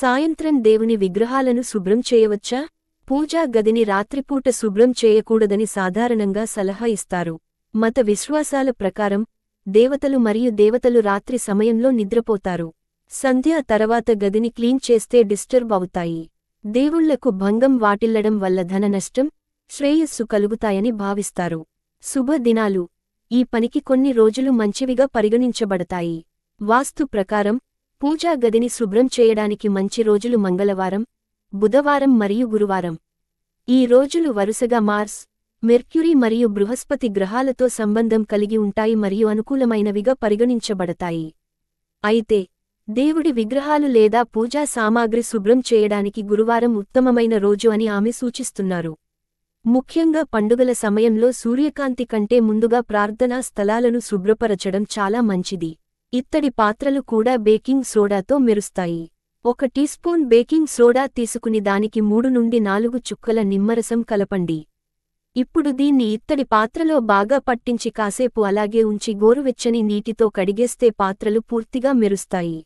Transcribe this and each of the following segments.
సాయంత్రం దేవుని విగ్రహాలను శుభ్రం చేయవచ్చా? పూజా గదిని రాత్రిపూట శుభ్రం చేయకూడదని సాధారణంగా సలహా ఇస్తారు. మత విశ్వాసాల ప్రకారం దేవతలు మరియు దేవతలు రాత్రి సమయంలో నిద్రపోతారు. సంధ్య తర్వాత గదిని క్లీన్ చేస్తే డిస్టర్బ్ అవుతాయి. దేవుళ్ళకు భంగం వాటిల్లడం వల్ల ధన నష్టం శ్రేయస్సు కలుగుతాయని భావిస్తారు. శుభ దినాలు ఈ పనికి కొన్ని రోజులు మంచివిగా పరిగణించబడతాయి. వాస్తు ప్రకారం పూజా గదిని శుభ్రం చేయడానికి మంచి రోజులు మంగళవారం బుధవారం మరియు గురువారం. ఈ రోజులు వరుసగా మార్స్ మెర్క్యురీ మరియు బృహస్పతి గ్రహాలతో సంబంధం కలిగి ఉంటాయి మరియు అనుకూలమైనవిగా పరిగణించబడతాయి. అయితే దేవుడి విగ్రహాలు లేదా పూజా సామాగ్రి శుభ్రం చేయడానికి గురువారం ఉత్తమమైన రోజు అని ఆమె సూచిస్తున్నారు. ముఖ్యంగా పండుగల సమయంలో సూర్యకాంతి కంటే ముందుగా ప్రార్థనా స్థలాలను శుభ్రపరచడం చాలా మంచిది. ఇత్తడి పాత్రలు కూడా బేకింగ్ సోడాతో మెరుస్తాయి. ఒక టీ స్పూన్ బేకింగ్ సోడా తీసుకుని దానికి మూడు నుండి నాలుగు చుక్కల నిమ్మరసం కలపండి. ఇప్పుడు దీన్ని ఇత్తడి పాత్రలో బాగా పట్టించి కాసేపు అలాగే ఉంచి గోరువెచ్చని నీటితో కడిగేస్తే పాత్రలు పూర్తిగా మెరుస్తాయి.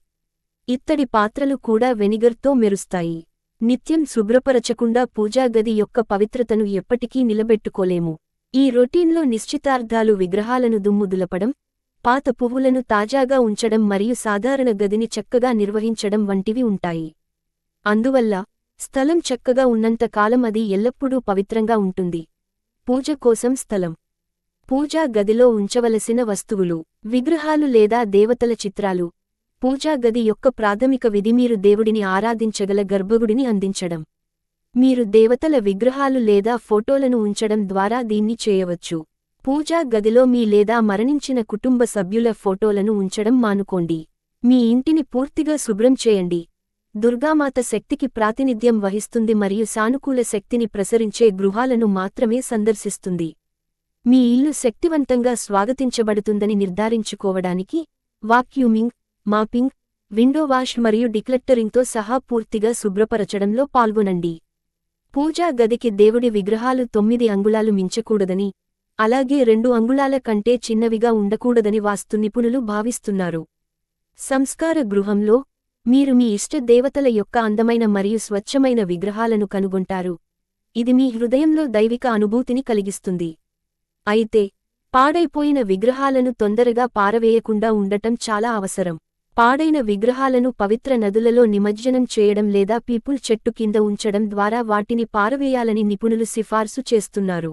ఇత్తడి పాత్రలు కూడా వెనిగర్తో మెరుస్తాయి. నిత్యం శుభ్రపరచకుండా పూజాగది యొక్క పవిత్రతను ఎప్పటికీ నిలబెట్టుకోలేము. ఈ రొటీన్లో నిశ్చితార్థాలు విగ్రహాలను దుమ్ము దులపడం పాత పువ్వులను తాజాగా ఉంచడం మరియు సాధారణ గదిని చక్కగా నిర్వహించడం వంటివి ఉంటాయి. అందువల్ల స్థలం చక్కగా ఉన్నంత కాలం అది ఎల్లప్పుడూ పవిత్రంగా ఉంటుంది. పూజ కోసం స్థలం. పూజా గదిలో ఉంచవలసిన వస్తువులు విగ్రహాలు లేదా దేవతల చిత్రాలు. పూజా గది యొక్క ప్రాథమిక విధి మీరు దేవుడిని ఆరాధించగల గర్భగుడిని అందించడం. మీరు దేవతల విగ్రహాలు లేదా ఫోటోలను ఉంచడం ద్వారా దీన్ని చేయవచ్చు. పూజా గదిలో మీ లేదా మరణించిన కుటుంబ సభ్యుల ఫోటోలను ఉంచడం మానుకోండి. మీ ఇంటిని పూర్తిగా శుభ్రం చేయండి. దుర్గామాత శక్తికి ప్రాతినిధ్యం వహిస్తుంది మరియు సానుకూల శక్తిని ప్రసరించే గృహాలను మాత్రమే సందర్శిస్తుంది. మీ ఇల్లు శక్తివంతంగా స్వాగతించబడుతుందని నిర్ధారించుకోవడానికి వాక్యూమింగ్ మాపింగ్ విండో వాష్ మరియు డిక్లెక్టరింగ్తో సహా పూర్తిగా శుభ్రపరచడంలో పాల్గొనండి. పూజా గదికి దేవుడి విగ్రహాలు తొమ్మిది అంగుళాలు మించకూడదని అలాగే రెండు అంగుళాల కంటే చిన్నవిగా ఉండకూడదని వాస్తు నిపుణులు భావిస్తున్నారు. సంస్కార గృహంలో మీరు మీ ఇష్ట దేవతల యొక్క అందమైన మరియు స్వచ్ఛమైన విగ్రహాలను కనుగొంటారు. ఇది మీ హృదయంలో దైవిక అనుభూతిని కలిగిస్తుంది. అయితే పాడైపోయిన విగ్రహాలను తొందరగా పారవేయకుండా ఉండటం చాలా అవసరం. పాడైన విగ్రహాలను పవిత్ర నదులలో నిమజ్జనం చేయడం లేదా పీపుల్ చెట్టు కింద ఉంచడం ద్వారా వాటిని పారవేయాలని నిపుణులు సిఫార్సు చేస్తున్నారు.